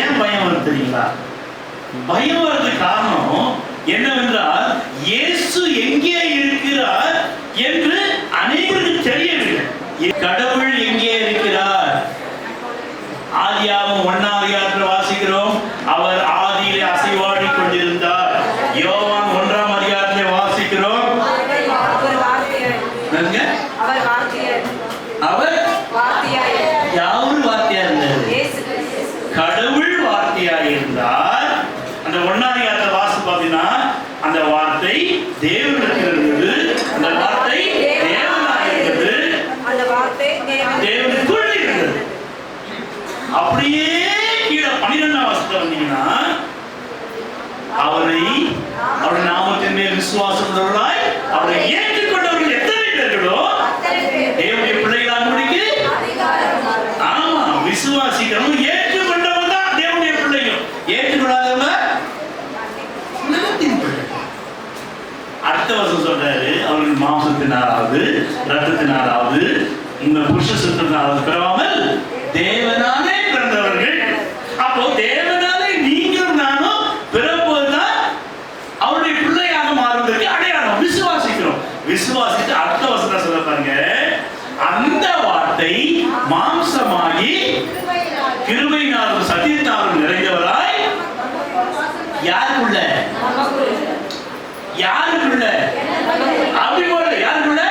ஏன் பயம் வருது தெரியுங்களா? பயம் வர்றதுக்கு காரணம் என்னவென்றால் இயேசு எங்கே இருக்கிறார் என்று அனைவருக்கு தெரியவில்லை. கடவுள் எங்கே இருக்கிறார்? ஆதியாகம் ஒன்னாம் அதிகாரத்தில் வாசிக்கிறோம். அவர் ஆதியிலே அசைவாடி கொண்டிருந்தார். யோவான் ஒன்றாம் அதிகாரத்திலே வாசிக்கிறோம். அவர் வார்த்தையாய் என்னங்க? அவர் வார்த்தையாய் அவர் வார்த்தையாய் யாரு வார்த்தையா இருந்தார் இயேசு கிறிஸ்து. கடவுள் இருந்தார் அந்த ஒன்னாதிகாரத்தை வாசி பார்த்தீங்கன்னா அந்த வார்த்தை தேவனுக்கு இருந்தது அந்த வார்த்தை தேவனாக இருந்தது அந்த வார்த்தை தேவன். தேவனுக்குள் இருந்தது. அப்படியே கீழே பன்னிரெண்டாம் வருஷத்துல வந்தீங்கன்னா அவரை அவருடைய நாமத்தின் மேல் விசுவாசம் உள்ளவர்களாய் வருஷம் சொல்றாரு அவர்கள் மாம்சத்தினாலாவது ரத்தத்தினாலாவது இந்த புருஷ சுத்தத்தினாலாவது பெறாமல் தேவனாலே பிறந்தவர்கள். அப்போ தேவனாலே நீங்களும் நானும் பிறப்போதுதான் அவருடைய பிள்ளையாக மாறுவதற்கு அடையாளம். விசுவாசிக்கிறோம். விசுவாசித்து அடுத்த வருஷம் சொல்ல பாருங்க அந்த வார்த்தை மாம்சமாகி கிருமையினாலும் சத்தியத்தாலும் நிறைந்தவராய் யாருக்குள்ள? யாருக்குள்ள? அப்படி போல யாருக்குள்ள?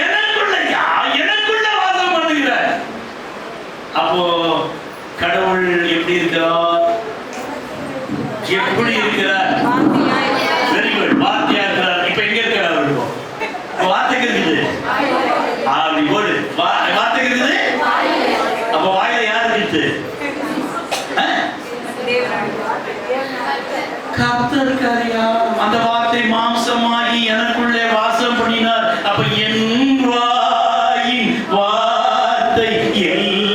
எனக்குள்ள எனக்குள்ள வாசம் பண்ணுகிறார் அப்போ கடவுள் எப்படி இருக்கிறார்? எப்படி இருக்கிறார்? வெரி குட் வார்த்தையா இருக்கிறார். இப்ப எங்க இருக்கிறார் அவர்? இப்போ? இப்ப வார்த்தைக்கு இருக்குது. அப்படி போடு. வா- வார்த்தைக்கு இருக்குது? அப்ப வாயில யார் இருக்குது? கர்த்தர் இருக்காரியா அந்த வார்த்தை மாம்சமாகி எனக்குள்ளே வாசம் பண்ணினார். அப்ப என் வாயின் வார்த்தை எல்லாம்